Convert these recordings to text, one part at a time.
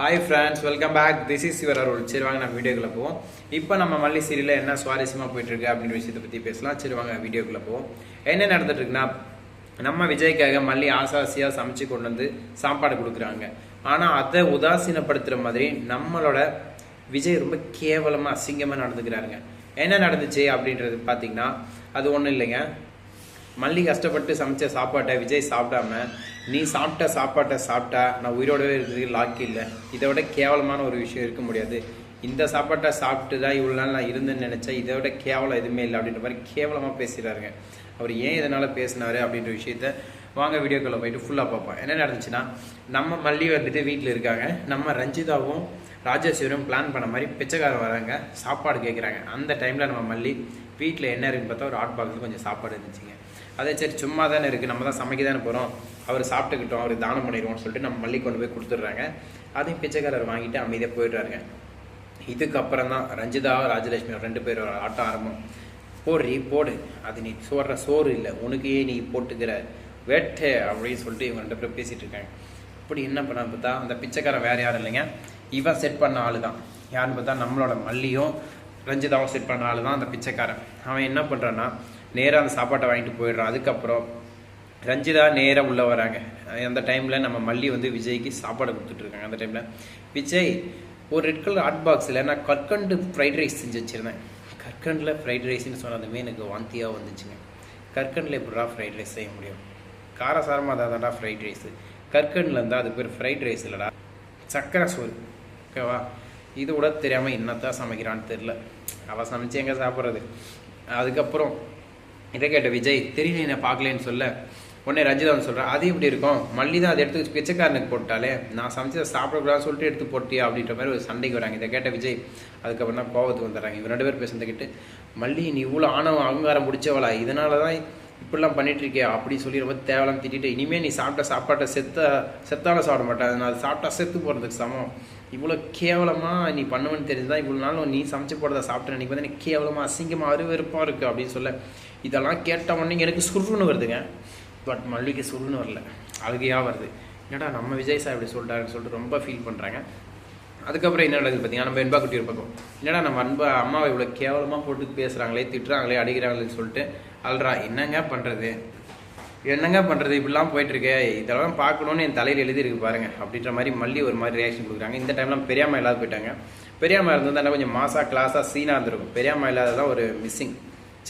Hi friends welcome back this is your Arul சரி வாங்க நம்ம வீடியோக்குள்ள போவோம். இப்போ நம்ம மல்லி சீரியலில் என்ன சுவாரஸ்யமாக போயிட்டுருக்கு அப்படின்ற விஷயத்தை பற்றி பேசலாம். சரி வாங்க வீடியோக்குள்ளே போவோம். என்ன நடந்துட்டுருக்குன்னா நம்ம விஜய்க்காக மல்லி ஆசாசியாக சமைச்சு கொண்டு வந்து சாப்பாடு கொடுக்குறாங்க. ஆனால் அதை உதாசீனப்படுத்துகிற மாதிரி நம்மளோட விஜய் ரொம்ப கேவலமாக அசிங்கமாக நடந்துக்கிறாருங்க. என்ன நடந்துச்சு அப்படின்றது பார்த்தீங்கன்னா அது ஒன்றும் இல்லைங்க. மல்லி கஷ்டப்பட்டு சமைச்ச சாப்பாட்டை விஜய் சாப்பிடாம நீ சாப்பிட்ட சாப்பாட்டை சாப்பிட்டா நான் உயிரோடவே இருக்கிறது லாக்கி இல்லை. இதை விட கேவலமான ஒரு விஷயம் இருக்க முடியாது. இந்த சாப்பாட்டை சாப்பிட்டு தான் இவ்வளோ நாள் நான் இருந்தேன்னு நினச்சேன் இதை விட கேவலம் எதுவுமே இல்லை. அப்படின்ற மாதிரி கேவலமாக பேசுகிறாருங்க அவர் ஏன் இதனால் பேசினாரு அப்படின்ற விஷயத்த வாங்க வீடியோக்குள்ளே போயிட்டு ஃபுல்லாக பார்ப்போம். என்ன நடந்துச்சுன்னா நம்ம மல்லி வந்துட்டு வீட்டில் இருக்காங்க. நம்ம ரஞ்சிதாவும் ராஜேஸ்வரியும் பிளான் பண்ண மாதிரி பிச்சைக்காரர் வராங்க. சாப்பாடு கேட்குறாங்க அந்த டைமில் நம்ம மல்லி வீட்டில் என்ன இருக்குன்னு பார்த்தா ஒரு ஹாட் பாக்ஸில் கொஞ்சம் சாப்பாடு இருந்துச்சுங்க. அதே சரி சும்மா தானே இருக்குது நம்ம தான் சமைக்க தானே போகிறோம் அவர் சாப்பிட்டுக்கிட்டோம். அவர் தானம் பண்ணிடுவோம்னு சொல்லிட்டு நம்ம மல்லி கொண்டு போய் கொடுத்துட்றாங்க. அதையும் பிச்சைக்காரர் வாங்கிட்டு அமைதியாக போயிடுறாருங்க. இதுக்கப்புறம் தான் ரஞ்சிதா ராஜலட்சுமி ரெண்டு பேரும் ஆட்டம் ஆரம்பம். போடுறி போடு. அது நீ சோடுற சோறு இல்லை. உனக்கே நீ போட்டுக்கிற? வேட்டை அப்படின்னு சொல்லிட்டு இவங்க ரெண்டு பேரும் பேசிட்டு இருக்காங்க. அப்படி என்ன பண்ண பார்த்தா அந்த பிச்சைக்காரன் வேற யாரும் இல்லைங்க. இவன் செட் பண்ண ஆளு தான் யாருன்னு பார்த்தா நம்மளோட மல்லியும் ரஞ்சிதாவும் செட் பண்ண ஆளு தான் அந்த பிச்சைக்காரன். அவன் என்ன பண்ணுறான்னா நேராக அந்த சாப்பாட்டை வாங்கிட்டு போயிடுறான். அதுக்கப்புறம் ரஞ்சிதா நேராக உள்ளே வராங்க. அந்த டைமில் நம்ம மல்லி வந்து விஜய்க்கு சாப்பாடு கொடுத்துட்ருக்காங்க அந்த டைமில் விஜய் ஒரு ரெட் கலர் ஹாட் பாக்ஸில் நான் கற்கண்டு ஃப்ரைட் ரைஸ் செஞ்சு வச்சுருந்தேன். கற்கண்டில் ஃப்ரைட் ரைஸ்னு சொன்னதுமே எனக்கு வாந்தியாக வந்துச்சுங்க. கற்கண்டில் எப்படா ஃப்ரைட் ரைஸ் செய்ய முடியும்? காரசாரமாக தான் தான்டா ஃப்ரைட் ரைஸு கற்கனில் இருந்தால் அது பேர் ஃப்ரைட் ரைஸ் இல்லைடா. சக்கரை சோறு. ஓகேவா இது கூட தெரியாமல் என்னத்தான் சமைக்கிறான்னு தெரில அவள் சமைச்சு எங்கே சாப்பிட்றது? அதுக்கப்புறம் இதை கேட்ட விஜய் தெரியல என்ன பார்க்கலன்னு சொல்ல. உடனே ரஞ்சிதா சொல்கிறேன் அது எப்படி இருக்கும்? மல்லி தான் அதை எடுத்து பிச்சைக்காரனுக்கு போட்டாலே நான் சமைச்சதை சாப்பிடக்கூடாதுன்னு சொல்லிட்டு எடுத்து போட்டியா? அப்படின்ற மாதிரி ஒரு சண்டைக்கு வராங்க. இதை கேட்ட விஜய் அதுக்கப்புறம் தான் கோபத்துக்கு வந்துடுறாங்க. இவங்க ரெண்டு பேர் பேசுனதை கேட்டு மல்லி நீ இவ்வளோ ஆணவம் அகங்காரம் பிடிச்சவளா இதனால தான் இப்படிலாம் பண்ணிட்டு இருக்கியா அப்படி சொல்லி ரொம்ப தேவலாம் திட்டிட்டு இனிமேல் நீ சாப்பிட்ட சாப்பாட்டை செத்த செத்தால சாப்பிட மாட்டேன். நான் சாப்பிட்டா செத்து போகிறதுக்கு சமம். இவ்வளோ கேவலமாக நீ பண்ணுவேன்னு தெரிஞ்சுதான் இவ்வளோ நாளும் நீ சமைச்சு போடுறத சாப்பிட்ட நீ வந்து எனக்கு கேவலமாக அசிங்கமாக அருவெருப்பாக இருக்குது அப்படின்னு சொல்ல. இதெல்லாம் கேட்ட உடனே எனக்கு சுருன்னு வருதுங்க. பட் மல்லிகை சுருன்னு வரல. அழுகையாக வருது. என்னடா நம்ம விஜய் சார் இப்படி சொல்லிட்டாருன்னு சொல்லிட்டு ரொம்ப ஃபீல் பண்ணுறாங்க அதுக்கப்புறம் என்ன நடக்குது பார்த்தீங்கன்னா நம்ம வெண்பா குட்டி ஒரு பக்கம். என்னடா நம்ம அன்பா அம்மாவை இவ்வளோ கேவலமாக போட்டு பேசுகிறாங்களே திட்டுறாங்களே அடிக்கிறாங்களேன்னு சொல்லிட்டு அல்றா என்னங்க பண்ணுறது என்னங்க பண்ணுறது இப்படிலாம் போயிட்டுருக்கு. இதெல்லாம் பார்க்கணுன்னு என் தலையில் எழுதியிருக்கு பாருங்கள் அப்படின்ற மாதிரி மல்லி ஒரு மாதிரி ரியாக்ஷன் கொடுக்குறாங்க. இந்த டைம்லாம் பெரியாமல் இல்லாத போயிட்டாங்க. பெரியாம்மா இருந்திருந்தா கொஞ்சம் மாசா கிளாஸாக சீனாக இருந்திருக்கும். பெரியாம்மா இல்லாததான் ஒரு மிஸ்ஸிங்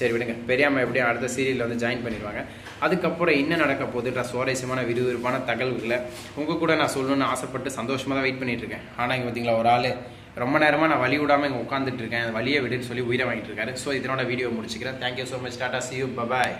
சரி விடுங்க. பெரியாம்மா எப்படியும் அடுத்த சீரியலில் வந்து ஜாயின் பண்ணிடுவாங்க. அதுக்கப்புறம் என்ன நடக்க போகுதுன்ற சுவாரஸ்யமான விறுவிறுப்பான தகவல்களை உங்கள் கூட நான் சொல்லணும்னு ஆசைப்பட்டு சந்தோஷமாக தான் வெயிட் பண்ணிட்டு இருக்கேன். ஆனால் இங்கே பார்த்தீங்களா ஒரு ஆள் ரொம்ப நேரமாக நான் வழி விடாமல் இங்கே உட்காந்துட்டு இருக்கேன். வழியை விடுன்னு சொல்லி உயிரை வாங்கிட்டு இருக்காரு. ஸோ இதனோட வீடியோ முடிச்சுக்கிறேன். Thank you so much tata see you bye bye